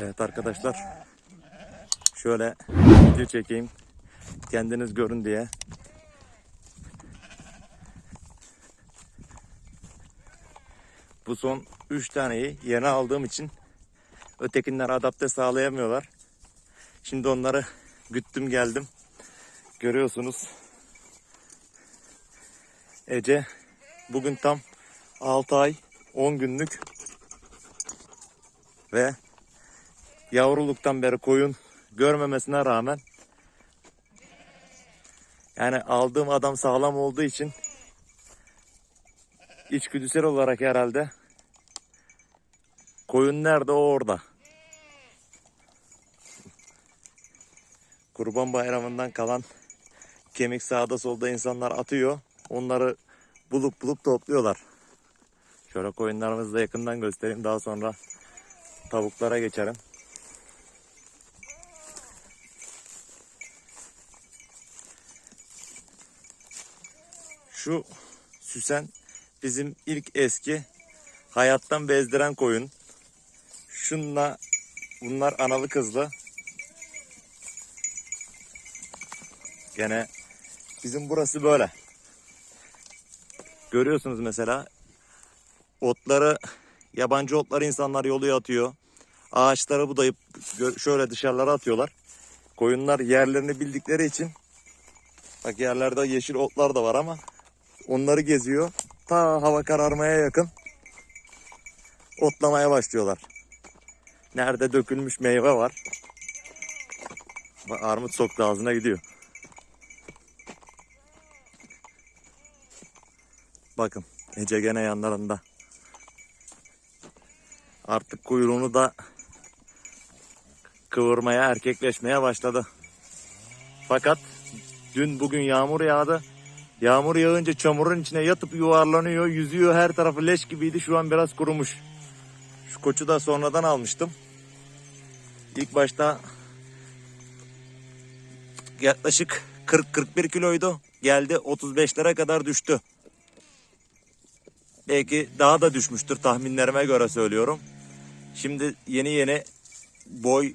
Evet arkadaşlar. Şöyle video çekeyim. Kendiniz görün diye. Bu son 3 taneyi yeni aldığım için ötekinler adapte sağlayamıyorlar. Şimdi onları güttüm geldim. Görüyorsunuz. Ece bugün tam 6 ay 10 günlük ve yavruluktan beri koyun görmemesine rağmen yani aldığım adam sağlam olduğu için içgüdüsel olarak herhalde koyun nerede o orada. Kurban bayramından kalan kemik sağda solda insanlar atıyor. Onları bulup bulup topluyorlar. Şöyle koyunlarımızı da yakından göstereyim. Daha sonra tavuklara geçerim. Şu süsen bizim ilk eski hayattan bezdiren koyun. Şunla bunlar analı kızlı. Gene bizim burası böyle. Görüyorsunuz mesela otları yabancı otları insanlar yoluya atıyor. Ağaçları budayıp şöyle dışarılara atıyorlar. Koyunlar yerlerini bildikleri için bak yerlerde yeşil otlar da var ama onları geziyor. Ta hava kararmaya yakın otlamaya başlıyorlar. Nerede dökülmüş meyve var. Armut soktu ağzına gidiyor. Bakın Ece gene yanlarında. Artık kuyruğunu da kıvırmaya, erkekleşmeye başladı. Fakat dün bugün yağmur yağdı. Yağmur yağınca çamurun içine yatıp yuvarlanıyor, yüzüyor. Her tarafı leş gibiydi. Şu an biraz kurumuş. Şu koçu da sonradan almıştım. İlk başta yaklaşık 40-41 kiloydu. Geldi 35'lere kadar düştü. Belki daha da düşmüştür tahminlerime göre söylüyorum. Şimdi yeni yeni boy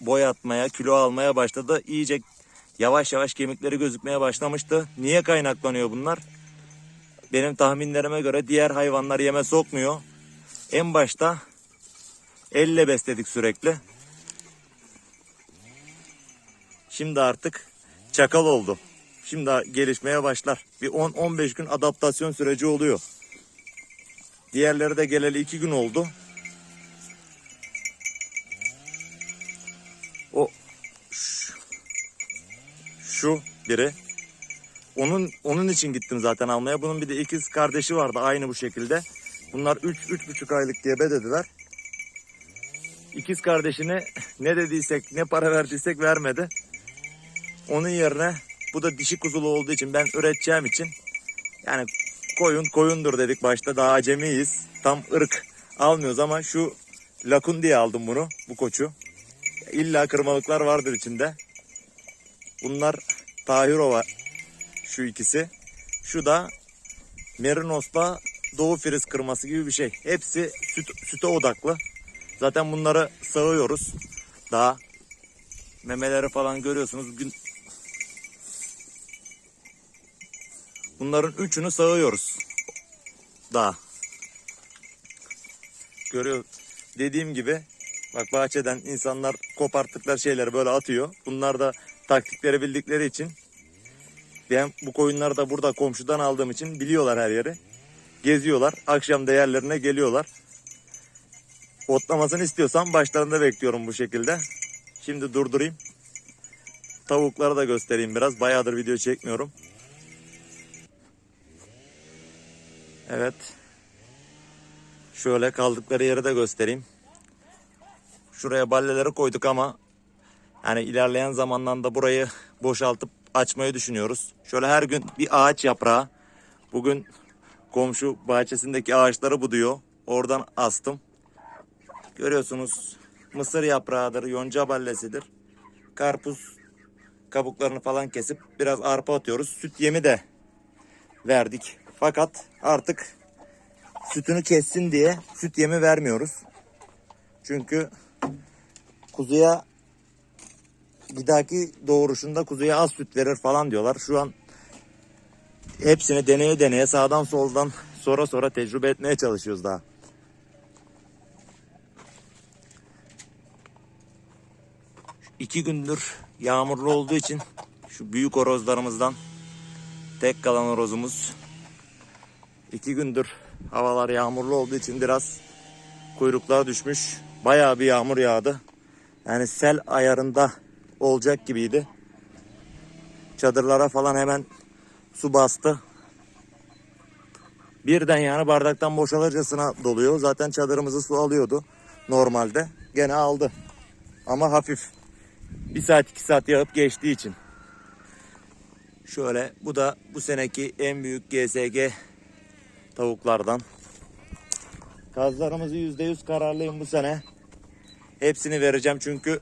boy atmaya, kilo almaya başladı. İyice yavaş yavaş kemikleri gözükmeye başlamıştı. Niye kaynaklanıyor bunlar? Benim tahminlerime göre diğer hayvanlar yeme sokmuyor. En başta elle besledik sürekli. Şimdi artık çakal oldu. Şimdi gelişmeye başlar. Bir 10-15 gün adaptasyon süreci oluyor. Diğerleri de geleli 2 gün oldu. Şu biri. Onun onun için gittim zaten almaya. Bunun bir de ikiz kardeşi vardı aynı bu şekilde. Bunlar 3 üç, buçuk aylık diye bedediler. İkiz kardeşine ne dediysek, ne para verdiysek vermedi. Onun yerine bu da dişi kuzulu olduğu için ben üreteceğim için yani koyun koyundur dedik başta daha acemiyiz. Tam ırk almıyoruz ama şu lakun diye aldım bunu bu koçu. İlla kırmalıklar vardır içinde. Bunlar Tahirova şu ikisi. Şu da Merinos'la Doğu Friz kırması gibi bir şey. Hepsi süt, süte odaklı. Zaten bunları sağıyoruz. Daha memeleri falan görüyorsunuz. Gün... Bunların üçünü sağıyoruz. Daha. Görüyor. Dediğim gibi bak bahçeden insanlar koparttıkları şeyleri böyle atıyor. Bunlar da taktikleri bildikleri için ben bu koyunları da burada komşudan aldığım için biliyorlar her yeri. Geziyorlar. Akşam da yerlerine geliyorlar. Otlamasını istiyorsam başlarında bekliyorum bu şekilde. Şimdi durdurayım. Tavukları da göstereyim biraz. Bayağıdır video çekmiyorum. Evet. Şöyle kaldıkları yeri de göstereyim. Şuraya balleleri koyduk ama yani ilerleyen zamandan da burayı boşaltıp açmayı düşünüyoruz. Şöyle her gün bir ağaç yaprağı. Bugün komşu bahçesindeki ağaçları buduyor. Oradan astım. Görüyorsunuz mısır yaprağıdır, yonca ballesidir. Karpuz kabuklarını falan kesip biraz arpa atıyoruz. Süt yemi de verdik. Fakat artık sütünü kessin diye süt yemi vermiyoruz. Çünkü kuzuya bir dahaki doğuruşunda kuzuya az süt verir falan diyorlar. Şu an hepsini deneye deneye sağdan soldan sonra sonra tecrübe etmeye çalışıyoruz daha. İki gündür yağmurlu olduğu için şu büyük horozlarımızdan tek kalan horozumuz iki gündür havalar yağmurlu olduğu için biraz kuyrukluğa düşmüş. Bayağı bir yağmur yağdı. Yani sel ayarında olacak gibiydi. Çadırlara falan hemen su bastı. Birden yani bardaktan boşalırcasına doluyor. Zaten çadırımızı su alıyordu normalde. Gene aldı. Ama hafif. Bir saat iki saat yağıp geçtiği için. Şöyle bu da bu seneki en büyük GSG tavuklardan. Kazlarımızı %100 kararlıyım bu sene. Hepsini vereceğim çünkü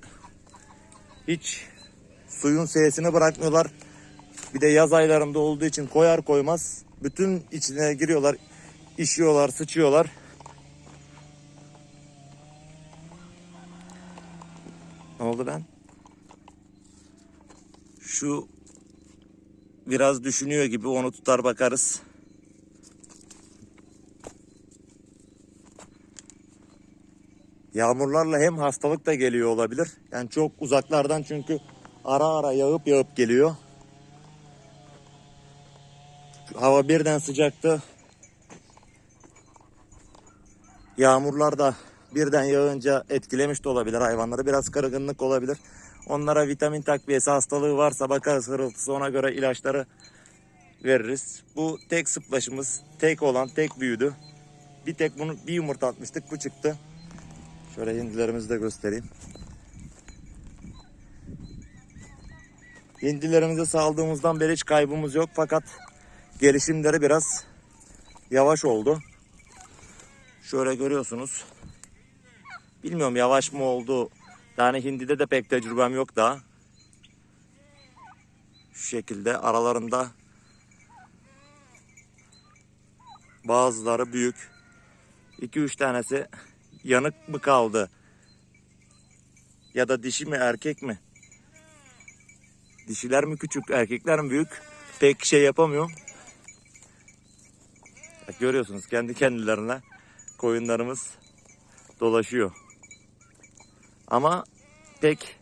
hiç suyun sesini bırakmıyorlar. Bir de yaz aylarında olduğu için koyar koymaz bütün içine giriyorlar, işiyorlar, sıçıyorlar. Ne oldu ben? Şu biraz düşünüyor gibi onu tutar bakarız. Yağmurlarla hem hastalık da geliyor olabilir. Yani çok uzaklardan çünkü ara ara yağıp yağıp geliyor. Hava birden sıcaktı. Yağmurlar da birden yağınca etkilemiş de olabilir hayvanları. Biraz kırgınlık olabilir. Onlara vitamin takviyesi hastalığı varsa bakarız hırıltısı ona göre ilaçları veririz. Bu tek sıplaşımız. Tek olan tek büyüdü. Bir tek bunu bir yumurta atmıştık bu çıktı. Şöyle hindilerimizi de göstereyim. Hindilerimizi saldığımızdan beri hiç kaybımız yok fakat gelişimleri biraz yavaş oldu. Şöyle görüyorsunuz. Bilmiyorum yavaş mı oldu. Yani hindide de pek tecrübem yok daha. Şu şekilde aralarında bazıları büyük. 2-3 tanesi yanık mı kaldı? Ya da dişi mi erkek mi? Dişiler mi küçük, erkekler mi büyük? Pek şey yapamıyorum. Bak görüyorsunuz kendi kendilerine koyunlarımız dolaşıyor. Ama pek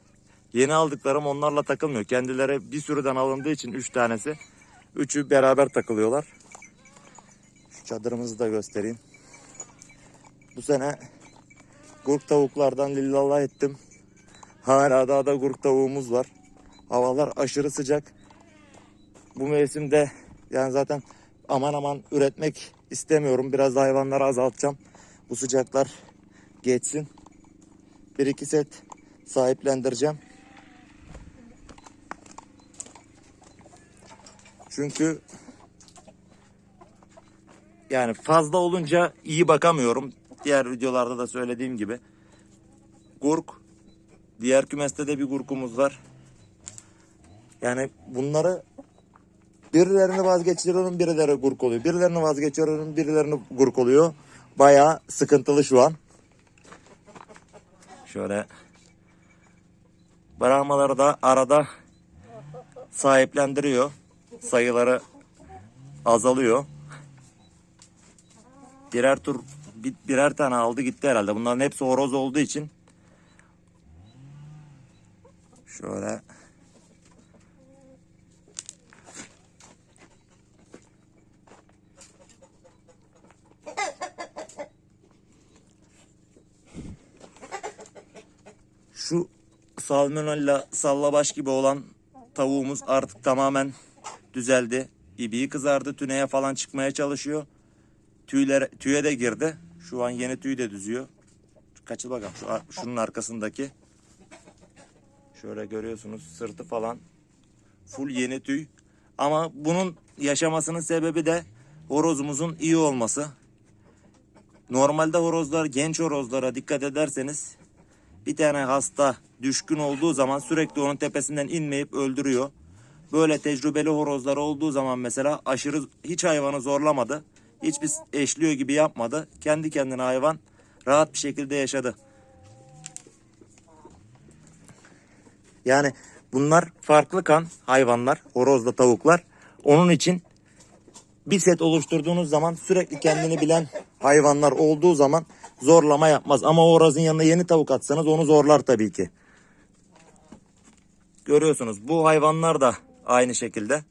yeni aldıklarım onlarla takılmıyor. Kendileri bir sürüden alındığı için 3 tanesi. Üçü beraber takılıyorlar. Şu çadırımızı da göstereyim. Bu sene gurk tavuklardan lillallah ettim. Hala daha da gurk tavuğumuz var. Havalar aşırı sıcak. Bu mevsimde yani zaten aman aman üretmek istemiyorum. Biraz da hayvanları azaltacağım. Bu sıcaklar geçsin. Bir iki set sahiplendireceğim. Çünkü yani fazla olunca iyi bakamıyorum. Diğer videolarda da söylediğim gibi. Gurk. Diğer kümeste de bir gurkumuz var. Yani bunları birilerini vazgeçiriyorum, birileri gurk oluyor. Birilerini vazgeçiriyorum, birilerini gurk oluyor. Bayağı sıkıntılı şu an. Şöyle Brahmaları da arada sahiplendiriyor. Sayıları azalıyor. Birer tur bir- birer tane aldı gitti herhalde. Bunların hepsi horoz olduğu için şöyle Şu salmonella sallabaş gibi olan tavuğumuz artık tamamen düzeldi. İbiği kızardı. Tüneye falan çıkmaya çalışıyor. Tüyler, tüye de girdi. Şu an yeni tüy de düzüyor. Kaçıl bakalım. Şu, şunun arkasındaki. Şöyle görüyorsunuz sırtı falan. Full yeni tüy. Ama bunun yaşamasının sebebi de horozumuzun iyi olması. Normalde horozlar genç horozlara dikkat ederseniz bir tane hasta düşkün olduğu zaman sürekli onun tepesinden inmeyip öldürüyor. Böyle tecrübeli horozlar olduğu zaman mesela aşırı hiç hayvanı zorlamadı. Hiçbir eşliyor gibi yapmadı. Kendi kendine hayvan rahat bir şekilde yaşadı. Yani bunlar farklı kan hayvanlar, horozla tavuklar. Onun için bir set oluşturduğunuz zaman sürekli kendini bilen hayvanlar olduğu zaman zorlama yapmaz. Ama o horozun yanına yeni tavuk atsanız onu zorlar tabii ki. Görüyorsunuz bu hayvanlar da aynı şekilde.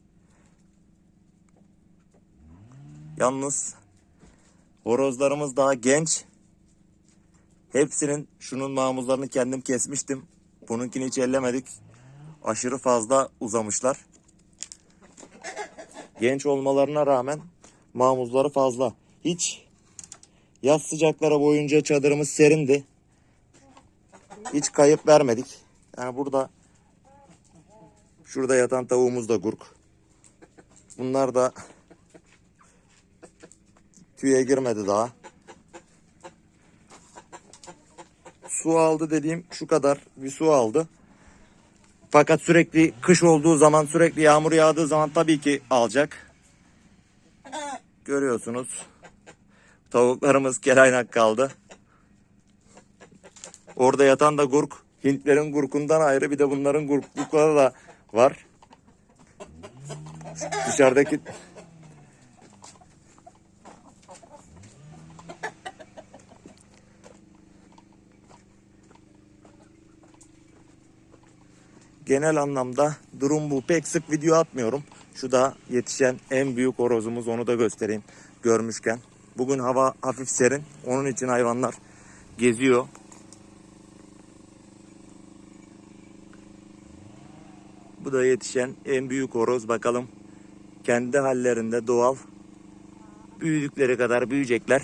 Yalnız horozlarımız daha genç. Hepsinin şunun mamuzlarını kendim kesmiştim. Bununkini hiç ellemedik. Aşırı fazla uzamışlar. Genç olmalarına rağmen mamuzları fazla. Hiç yaz sıcaklara boyunca çadırımız serindi. Hiç kayıp vermedik. Yani burada şurada yatan tavuğumuz da gurk. Bunlar da tüye girmedi daha. Su aldı dediğim şu kadar bir su aldı. Fakat sürekli kış olduğu zaman sürekli yağmur yağdığı zaman tabii ki alacak. Görüyorsunuz. Tavuklarımız kelaynak kaldı. Orada yatan da gurk. Hintlerin gurkundan ayrı bir de bunların gurklukları da var. Dışarıdaki genel anlamda durum bu. Pek sık video atmıyorum. Şu da yetişen en büyük horozumuz onu da göstereyim görmüşken. Bugün hava hafif serin. Onun için hayvanlar geziyor. Bu da yetişen en büyük horoz. Bakalım kendi hallerinde doğal büyüdükleri kadar büyüyecekler.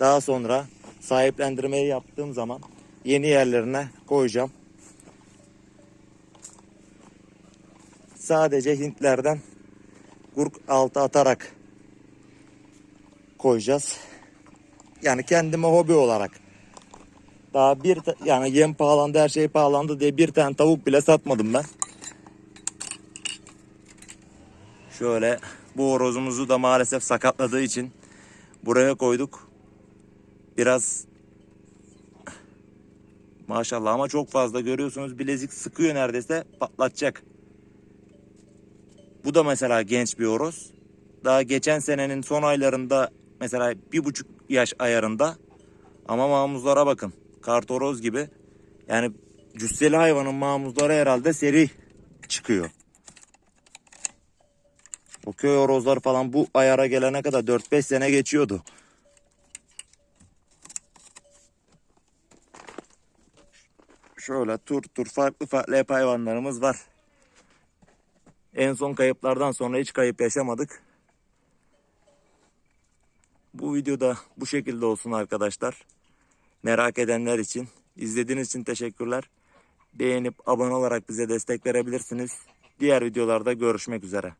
Daha sonra sahiplendirmeyi yaptığım zaman yeni yerlerine koyacağım. Sadece Hintlerden gurk altı atarak koyacağız. Yani kendime hobi olarak. Daha bir yani yem pahalandı her şey pahalandı diye bir tane tavuk bile satmadım ben. Şöyle bu horozumuzu da maalesef sakatladığı için buraya koyduk. Biraz maşallah ama çok fazla görüyorsunuz bilezik sıkıyor neredeyse patlatacak. Bu da mesela genç bir horoz. Daha geçen senenin son aylarında mesela bir buçuk yaş ayarında. Ama mamuzlara bakın. Kartoroz gibi. Yani cüsseli hayvanın mamuzları herhalde seri çıkıyor. O köy horozları falan bu ayara gelene kadar 4-5 sene geçiyordu. Şöyle tur tur farklı farklı hep hayvanlarımız var. En son kayıplardan sonra hiç kayıp yaşamadık. Bu videoda bu şekilde olsun arkadaşlar. Merak edenler için. izlediğiniz için teşekkürler. Beğenip abone olarak bize destek verebilirsiniz. Diğer videolarda görüşmek üzere.